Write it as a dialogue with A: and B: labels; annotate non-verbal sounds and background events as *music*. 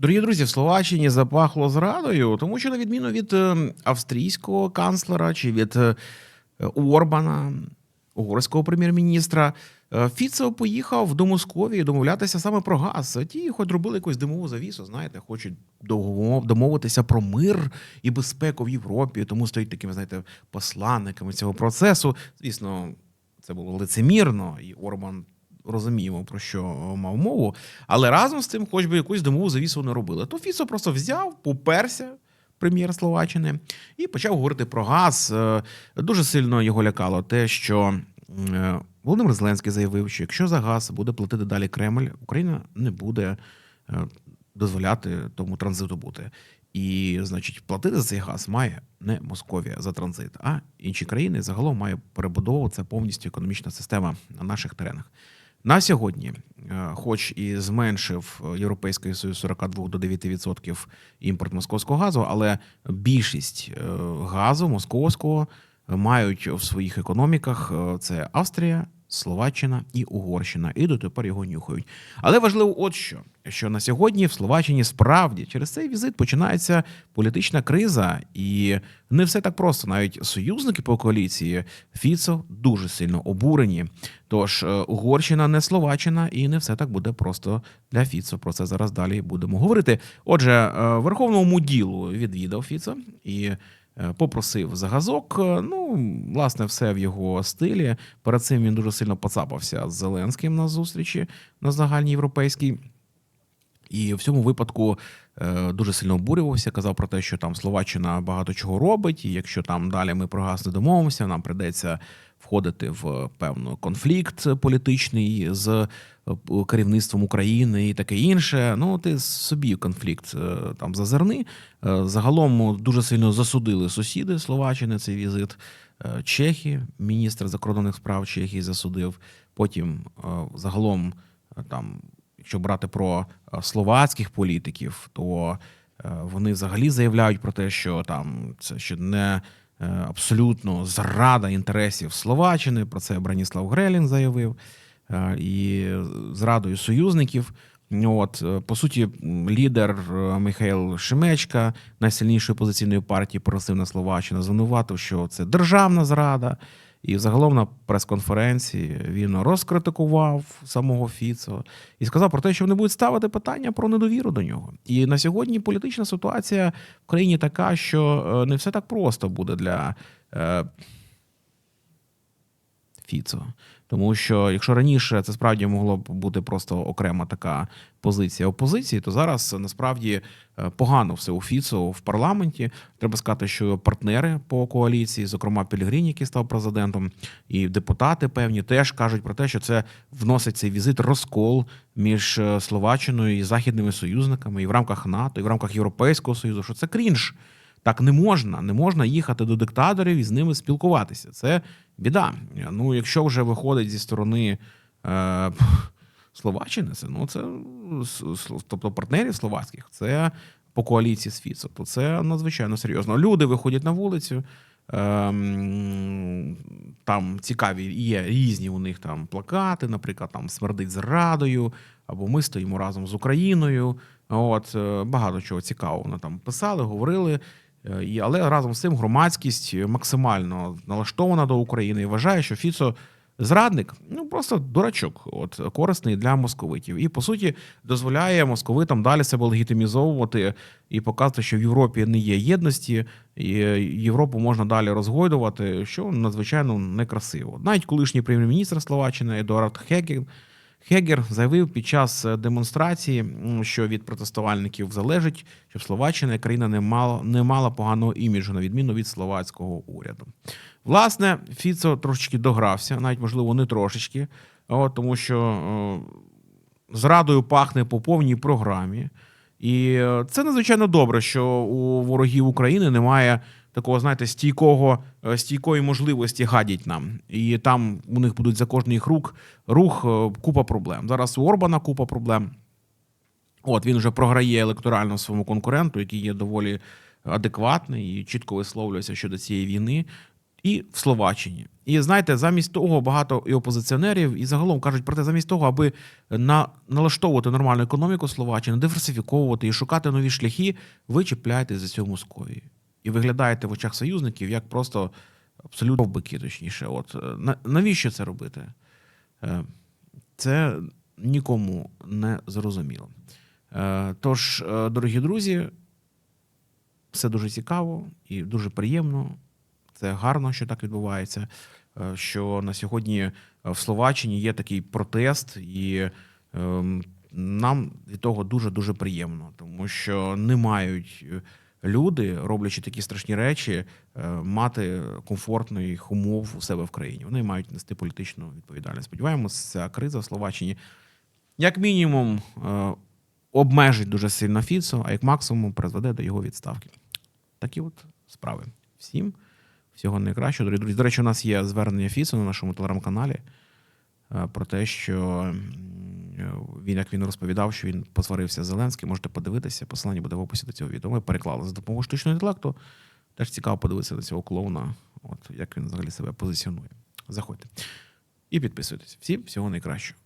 A: Дорогі друзі, в Словаччині запахло зрадою, тому що на відміну від е, австрійського канцлера чи від е, Орбана, угорського прем'єр-міністра, е, Фіцо поїхав до Московії домовлятися саме про газ. Ті, хоч робили якусь димову завісу, знаєте, хочуть домовитися про мир і безпеку в Європі, тому стають такими, знаєте, посланниками цього процесу. Звісно, це було лицемірно, і Орбан розуміємо, про що мав мову. Але разом з тим, хоч би якусь димову завісу не робили. То Фіцо просто взяв, поперся. Прем'єр Словаччини і почав говорити про газ. Е, Дуже сильно його лякало те, що е, Володимир Зеленський заявив, що якщо за газ буде платити далі Кремль, Україна не буде е, дозволяти тому транзиту бути. І, значить, платити за цей газ має не Московія за транзит, а інші країни загалом має перебудовуватися повністю економічна система на наших теренах. На сьогодні, е, хоч і зменшив е, Європейський Союз з 42 до 9% імпорт московського газу, але більшість е, газу московського мають в своїх економіках це Австрія, Словаччина і Угорщина, і дотепер його нюхають. Але важливо, от що, що на сьогодні в Словаччині справді через цей візит починається політична криза, і не все так просто. Навіть союзники по коаліції Фіцо дуже сильно обурені. Тож е, Угорщина не Словаччина, і не все так буде просто для Фіцо. Про це зараз далі будемо говорити. Отже, е, верховному ділу відвідав Фіцо і. Е, Попросив за газок. Е, Ну, власне, все в його стилі. Перед цим він дуже сильно поцапався з Зеленським на зустрічі на загальній європейській. І в цьому випадку е, дуже сильно обурювався, казав про те, що там Словаччина багато чого робить, і якщо там далі ми про газ не домовимося, нам прийдеться входити в певний конфлікт політичний з е, керівництвом України і таке інше. Ну, ти собі конфлікт е, там зазирни. Загалом дуже сильно засудили сусіди Словаччини цей візит. Чехи, міністр закордонних справ Чехії засудив. Потім загалом там якщо брати про е, словацьких політиків, то е, вони взагалі заявляють про те, що там це ще не е, абсолютно зрада інтересів Словаччини. Про це Браніслав Грелін заявив, і зрадою союзників. От по суті, лідер Михайло Шемечка найсильнішої опозиційної партії прогресивна Словаччина звинуватив, що це державна зрада. І загалом на прес-конференції він розкритикував самого Фіцо і сказав про те, що вони будуть ставити питання про недовіру до нього. І на сьогодні політична ситуація в країні така, що е, не все так просто буде для е, Фіцо. Тому що якщо раніше це справді могло б бути просто окрема така позиція опозиції, то зараз насправді е, погано все у Фіцо в парламенті. Треба сказати, що партнери по коаліції, зокрема Пелігріні, який став президентом, і депутати певні теж кажуть про те, що це вносить цей візит розкол між е, Словаччиною і західними союзниками, і в рамках НАТО, і в рамках Європейського союзу, що це крінж. Так не можна, не можна їхати до диктаторів і з ними спілкуватися. Це біда. Ну, якщо вже виходить зі сторони е, *laughs* Словаччини, це ну це тобто партнерів словацьких, це по коаліції з Фіцо, то це надзвичайно серйозно. Люди виходять на вулицю. Ем, там цікаві є різні у них там плакати, наприклад, там смердить зрадою, або ми стоїмо разом з Україною. От е, багато чого цікавого вони там писали, говорили. Е, І, але разом з цим громадськість максимально налаштована до України і вважає, що Фіцо зрадник, ну просто дурачок, от корисний для московитів. І по суті дозволяє московитам далі себе легітимізовувати і показувати, що в Європі не є єдності, і Європу можна далі розгойдувати, що надзвичайно некрасиво. Навіть колишній прем'єр-міністр Словаччини Едуард Хегер Хегер заявив під час е, демонстрації, що від протестувальників залежить, щоб Словаччина як країна не мала не мала поганого іміджу, на відміну від словацького уряду. Власне, Фіцо трошечки догрався, навіть можливо не трошечки, тому що е, зрадою пахне по повній програмі. І е, це надзвичайно добре, що у ворогів України немає такого, знаєте, стійкого, е, стійкої можливості гадіть нам. І там у них будуть за кожний їх рук рух е, купа проблем. Зараз у Орбана купа проблем. От він вже програє електорально своєму конкуренту, який є доволі адекватний і чітко висловлюється щодо цієї війни. і в Словаччині. І знаєте, замість того багато і опозиціонерів, і загалом кажуть про те, замість того, аби на, налаштовувати нормальну економіку Словаччини, диверсифіковувати і шукати нові шляхи, ви чіпляєтесь за цю Московію. І виглядаєте в очах союзників як просто абсолютно вбики, точніше. От е, навіщо це робити? Е, Це нікому не зрозуміло. Е, Тож, дорогі друзі, все дуже цікаво і дуже приємно. Це гарно, що так відбувається. Що на сьогодні в Словаччині є такий протест, і ем, нам від того дуже дуже приємно, тому що не мають люди, роблячи такі страшні речі, е, мати комфортних умов у себе в країні. Вони мають нести політичну відповідальність. Сподіваємося, ця криза в Словаччині як мінімум е, обмежить дуже сильно Фіцо, а як максимум призведе до його відставки. Такі от справи. Всім всього найкращого, дорогі друзі. До речі, у нас є звернення Фіцо на нашому телеграм-каналі е, про те, що він, як він розповідав, що він посварився з Зеленським. Можете подивитися. Посилання буде в описі до цього відео. Ми переклали за допомогою штучного інтелекту. Теж цікаво подивитися на цього клоуна, от як він взагалі себе позиціонує. Заходьте і підписуйтесь. Всім всього найкращого.